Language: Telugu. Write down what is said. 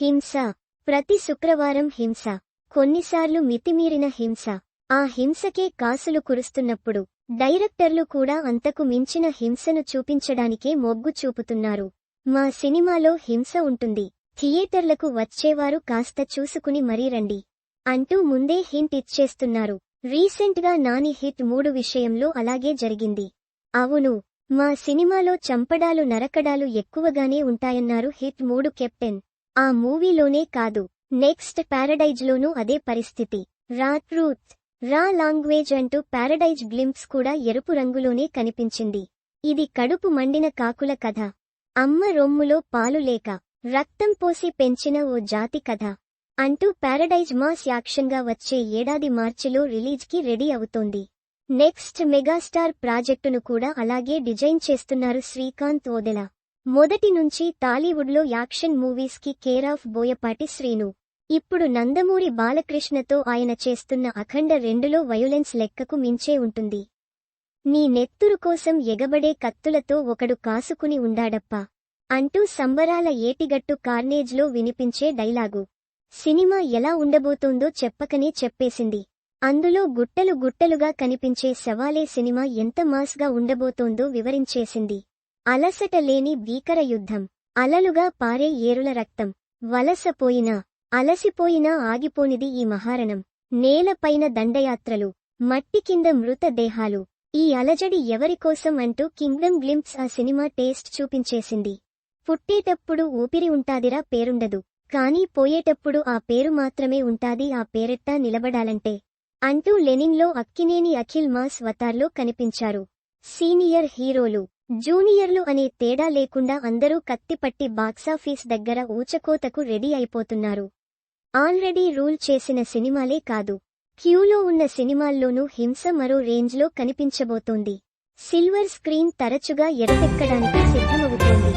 హింస. ప్రతి శుక్రవారం హింస. కొన్నిసార్లు మితిమీరిన హింస. ఆ హింసకే కాసులు కురుస్తున్నప్పుడు డైరెక్టర్లు కూడా అంతకు మించిన హింసను చూపించడానికే మొగ్గు చూపుతున్నారు. మా సినిమాలో హింస ఉంటుంది. థియేటర్లకు వచ్చేవారు కాస్త చూసుకుని మరీ రండి. అంటూ ముందే హింట్ ఇచ్చేస్తున్నారు. రీసెంట్గా నాని హిట్ మూడు విషయంలో అలాగే జరిగింది. అవును మా సినిమాలో చంపడాలు నరకడాలు ఎక్కువగానే ఉంటాయన్నారు హిట్ మూడు కెప్టెన్. ఆ మూవీలోనే కాదు నెక్స్ట్ ప్యారడైజ్లోనూ అదే పరిస్థితి. రా ట్రూత్ రా లాంగ్వేజ్ అంటూ ప్యారడైజ్ గ్లింప్స్ కూడా ఎరుపు రంగులోనే కనిపించింది. ఇది కడుపు మండిన కాకుల కథ. అమ్మ రొమ్ములో పాలు లేక రక్తం పోసి పెంచిన ఓ జాతి కథ. అంటూ ప్యారడైజ్ మాస్ యాక్షన్గా వచ్చే ఏడాది మార్చిలో రిలీజ్కి రెడీ అవుతోంది. నెక్స్ట్ మెగాస్టార్ ప్రాజెక్టును కూడా అలాగే డిజైన్ చేస్తున్నారు శ్రీకాంత్ ఓదెల. మొదటి నుంచి టాలీవుడ్లో యాక్షన్ మూవీస్కి కేరాఫ్ బోయపాటి శ్రీను. ఇప్పుడు నందమూరి బాలకృష్ణతో ఆయన చేస్తున్న అఖండ రెండులో వయోలెన్స్ లెక్కకు మించే ఉంటుంది. నీ నెత్తురు కోసం ఎగబడే కత్తులతో ఒకడు కాసుకుని ఉండాడప్పా. అంటూ సంబరాల ఏటిగట్టు కార్నేజ్లో వినిపించే డైలాగు. సినిమా ఎలా ఉండబోతోందో చెప్పకనే చెప్పేసింది. అందులో గుట్టలు గుట్టలుగా కనిపించే శవాలే సినిమా ఎంత మాస్గా ఉండబోతోందో వివరించేసింది. అలసట లేని భీకర యుద్ధం. అలలుగా పారే ఏరుల రక్తం. వలసపోయినా అలసిపోయినా ఆగిపోనిది ఈ మహారణం. నేలపైన దండయాత్రలు. మట్టి కింద మృతదేహాలు ఈ అలజడి ఎవరికోసం అంటూ కింగ్డమ్ గ్లింప్స్ ఆ సినిమా టేస్ట్ చూపించేసింది. పుట్టేటప్పుడు ఊపిరి ఉంటాదిరా పేరుండదు. కానీ పోయేటప్పుడు ఆ పేరు మాత్రమే ఉంటాది ఆ పేరెట్టా నిలబడాలంటే. అంటూ లెనిన్లో అక్కినేని అఖిల్ మాస్ వతార్లో కనిపించారు. సీనియర్ హీరోలు. జూనియర్లు అనే తేడా లేకుండా అందరూ కత్తిపట్టి బాక్సాఫీస్ దగ్గర ఊచకోతకు రెడీ అయిపోతున్నారు. ఆల్రెడీ రూల్ చేసిన సినిమాలే కాదు. క్యూలో ఉన్న సినిమాల్లోనూ హింస మరో రేంజ్లో కనిపించబోతోంది. సిల్వర్ స్క్రీన్ తరచుగా ఎడతెక్కడానికి సిద్ధమవుతోంది.